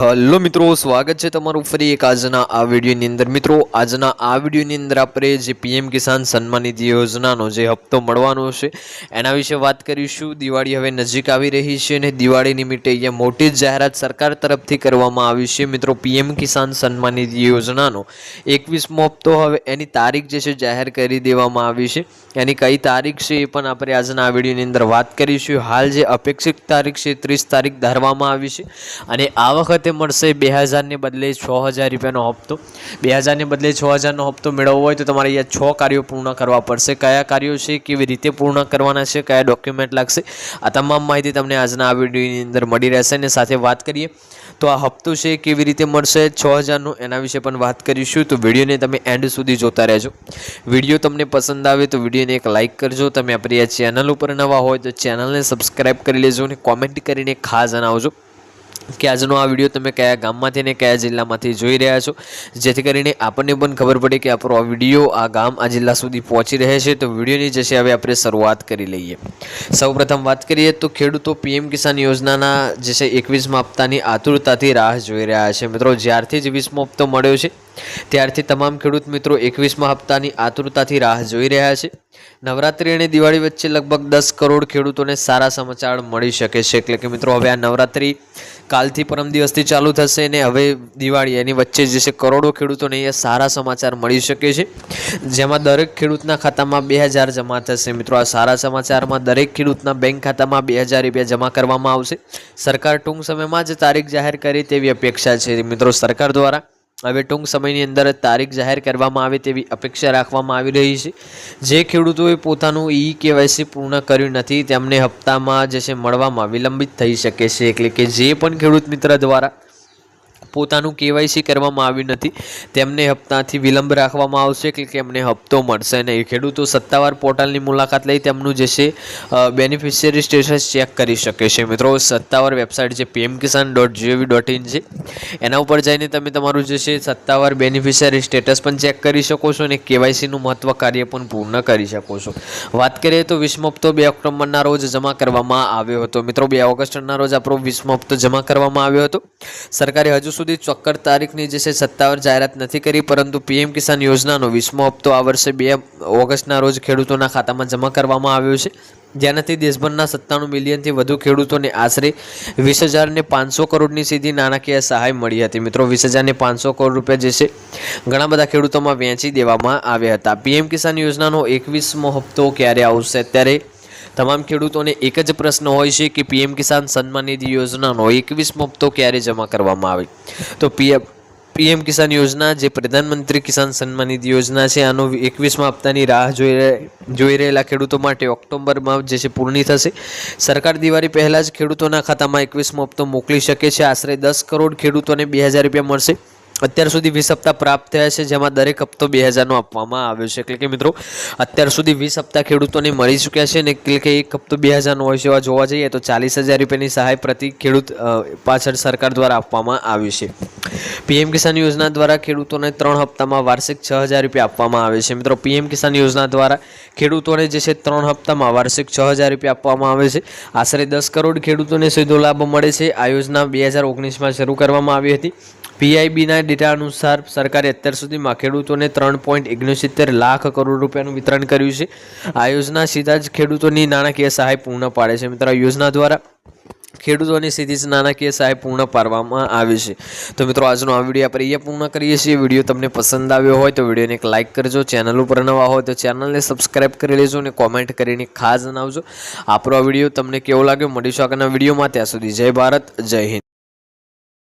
Hello મિત્રો, સ્વાગત છે તમારું ફરી એક આજના આ વિડીયોની અંદર. મિત્રો, આજના આ વિડીયોની અંદર આપણે જે પીએમ કિસાન સન્માન નિધિ યોજનાનો જે હપ્તો મળવાનો છે, એના વિશે વાત કરીશું. દિવાળી હવે નજીક આવી રહી છે અને દિવાળી નિમિત્તે અહીંયા મોટી જાહેરાત સરકાર તરફથી કરવામાં આવી છે. મિત્રો, પીએમ કિસાન સન્માન નિધિ યોજનાનો એકવીસમો હપ્તો હવે એની તારીખ જે છે જાહેર કરી દેવામાં આવી છે. એની કઈ તારીખ છે એ પણ આપણે આજના આ વિડીયોની અંદર વાત કરીશું. હાલ જે અપેક્ષિત તારીખ છે ત્રીસ તારીખ ધારવામાં આવી છે અને આ વખતે મળશે બે હજારને બદલે છ હજાર રૂપિયાનો હપ્તો. બે હજારને બદલે છ હજારનો હપ્તો મેળવવો હોય તો તમારે અહીંયા છ કાર્યો પૂર્ણ કરવા પડશે. કયા કાર્યો છે, કેવી રીતે પૂર્ણ કરવાના છે, કયા ડોક્યુમેન્ટ લાગશે, આ તમામ માહિતી તમને આજના આ વિડીયોની અંદર મળી રહેશે. અને સાથે વાત કરીએ તો આ હપ્તો છે, કેવી રીતે મળશે, છ હજારનો, એના વિશે પણ વાત કરીશું. તો વિડીયોને તમે એન્ડ સુધી જોતા રહેજો. વીડિયો તમને પસંદ આવે તો વિડીયોને એક લાઇક કરજો. તમે આપણી આ ચેનલ ઉપર નવા હોય તો ચેનલને સબસ્ક્રાઈબ કરી લેજો અને કોમેન્ટ કરીને ખાસ જણાવજો. કે આજનો આ વીડિયો તમે કયા ગામમાંથી અને કયા જિલ્લામાંથી જોઈ રહ્યા છો? જેથી કરીને આપણને પણ ખબર પડે કે આપણો આ વીડિયો આ ગામ, આ જિલ્લા સુધી પહોંચી રહે છે. તો વિડીયોની જશે હવે આપણે શરૂઆત કરી લઈએ. સૌપ્રથમ વાત કરીએ તો ખેડૂતો પીએમ કિસાન યોજનાના જે છે, એકવીસમાં હપ્તાની આતુરતાથી રાહ જોઈ રહ્યા છે. મિત્રો, જ્યારથી જ વીસમો હપ્તો મળ્યો છે, ત્યારથી તમામ ખેડૂત મિત્રો એકવીસમાં હપ્તાની આતુરતાથી રાહ જોઈ રહ્યા છે. નવરાત્રિ અને દિવાળી વચ્ચે લગભગ દસ કરોડ ખેડૂતોને સારા સમાચાર મળી શકે છે. એટલે કે મિત્રો, હવે આ નવરાત્રિ કાલથી પરમ દિવસથી ચાલુ થશે અને હવે દિવાળી, એની વચ્ચે જે છે કરોડો ખેડૂતોને એ સારા સમાચાર મળી શકે છે. જેમાં દરેક ખેડૂતના ખાતામાં બે હજાર જમા થશે. મિત્રો, આ સારા સમાચારમાં દરેક ખેડૂતના બેંક ખાતામાં બે હજાર રૂપિયા જમા કરવામાં આવશે. સરકાર ટૂંક સમયમાં જ તારીખ જાહેર કરી તેવી અપેક્ષા છે. મિત્રો, સરકાર દ્વારા હવે ટૂંક સમયની અંદર તારીખ જાહેર કરવામાં આવે તેવી અપેક્ષા રાખવામાં આવી રહી છે. જે ખેડૂતોએ પોતાનું ઈ કેવાયસી પૂર્ણ કર્યું નથી, તેમને હપ્તામાં જે છે, મળવામાં વિલંબિત થઈ શકે છે. એટલે કે જે પણ ખેડૂત મિત્ર દ્વારા પોતાનું કેવાયસી કરવામાં આવ્યું નથી. તેમને હપ્તાથી વિલંબ રાખવામાં આવશે કે એમને હપ્તો મળશે નહીં. ખેડૂતો સત્તાવાર પોર્ટલની મુલાકાત લઈ તેમનું જે છે બેનિફિશિયરી સ્ટેટસ ચેક કરી શકે છે. મિત્રો, સત્તાવાર વેબસાઇટ જે PM Kisan dot G O V dot in છે. એના ઉપર જઈને તમે તમારું જે છે, સત્તાવાર બેનિફિશિયરી સ્ટેટસ પણ ચેક કરી શકો છો અને કેવાયસીનું મહત્વ કાર્ય પણ પૂર્ણ કરી શકો છો. વાત કરીએ તો વિશ્વ હપ્તો બે ઓક્ટોબરના રોજ જમા કરવામાં આવ્યો હતો. મિત્રો, બે ઓગસ્ટના રોજ આપણો વિશ્વ હપ્તો જમા કરવામાં આવ્યો હતો. સરકારે હજુ સુધી ચોક્કસ તારીખની જે છે સત્તાવાર જાહેરાત નથી કરી, પરંતુ પીએમ કિસાન યોજનાનો વીસમો હપ્તો આ વર્ષે બે ઓગસ્ટના રોજ ખેડૂતોના ખાતામાં જમા કરવામાં આવ્યો છે. જેનાથી દેશભરના સત્તાણું મિલિયનથી વધુ ખેડૂતોને આશરે વીસ હજારને પાંચસો કરોડની સીધી નાણાકીય સહાય મળી હતી. મિત્રો, વીસ હજારને પાંચસો કરોડ રૂપિયા જે છે ઘણા બધા ખેડૂતોમાં વહેંચી દેવામાં આવ્યા હતા. પીએમ કિસાન યોજનાનો એકવીસમો હપ્તો ક્યારે આવશે? અત્યારે તમામ ખેડૂતોને એક જ પ્રશ્ન હોય છે કે પીએમ કિસાન સન્માન નિધિ યોજનાનો એકવીસમો હપ્તો ક્યારે જમા કરવામાં આવે? તો પીએમ પીએમ કિસાન યોજના જે પ્રધાનમંત્રી કિસાન સન્માન નિધિ યોજના છે, આનો એકવીસમાં હપ્તાની રાહ જોઈ જોઈ રહેલા ખેડૂતો માટે ઓક્ટોબરમાં જે છે પૂર્ણી થશે. સરકાર દિવાળી પહેલાં જ ખેડૂતોના ખાતામાં એકવીસમો હપ્તો મોકલી શકે છે. આશરે દસ કરોડ ખેડૂતોને બે હજાર રૂપિયા મળશે. અત્યાર સુધી વીસ હપ્તા પ્રાપ્ત થયા છે, જેમાં દરેક હપ્તો બે હજારનો આપવામાં આવ્યો છે. એટલે કે મિત્રો, અત્યાર સુધી વીસ હપ્તા ખેડૂતોને મળી ચૂક્યા છે ને એટલે કે એક હપ્તો બે હજારનો હોય છે એવા જોવા જઈએ તો ચાલીસ હજાર રૂપિયાની સહાય પ્રતિ ખેડૂત પાછળ સરકાર દ્વારા આપવામાં આવી છે. પીએમ કિસાન યોજના દ્વારા ખેડૂતોને ત્રણ હપ્તામાં વાર્ષિક છ હજાર રૂપિયા આપવામાં આવે છે. મિત્રો, પીએમ કિસાન યોજના દ્વારા ખેડૂતોને જે છે ત્રણ હપ્તામાં વાર્ષિક છ હજાર રૂપિયા આપવામાં આવે છે. આશરે દસ કરોડ ખેડૂતોને સીધો લાભ મળે છે. આ યોજના બે હજાર ઓગણીસમાં શરૂ કરવામાં આવી હતી. પીઆઈબીના ડેટા અનુસાર સરકારે અત્યાર સુધીમાં ખેડૂતોને ત્રણ પોઈન્ટ ઓગણસિત્તેર લાખ કરોડ રૂપિયાનું વિતરણ કર્યું છે. આ યોજના સીધા જ ખેડૂતોની નાણાકીય સહાય પૂર્ણ પાડે છે. મિત્રો યોજના દ્વારા ખેડૂતોની સીધી જ નાણાકીય સહાય પૂર્ણ પાડવામાં આવે છે. તો મિત્રો, આજનો આ વીડિયો આપણે અહીંયા પૂર્ણ કરીએ છીએ. વીડિયો તમને પસંદ આવ્યો હોય તો વિડીયોને એક લાઇક કરજો. ચેનલ ઉપર નવા હોય તો ચેનલને સબસ્ક્રાઇબ કરી લેજો અને કોમેન્ટ કરીને ખાસ જણાવજો. આપણો આ વીડિયો તમને કેવો લાગ્યો? મળીશું આગળના વિડીયોમાં. ત્યાં સુધી જય ભારત, જય હિન્દ.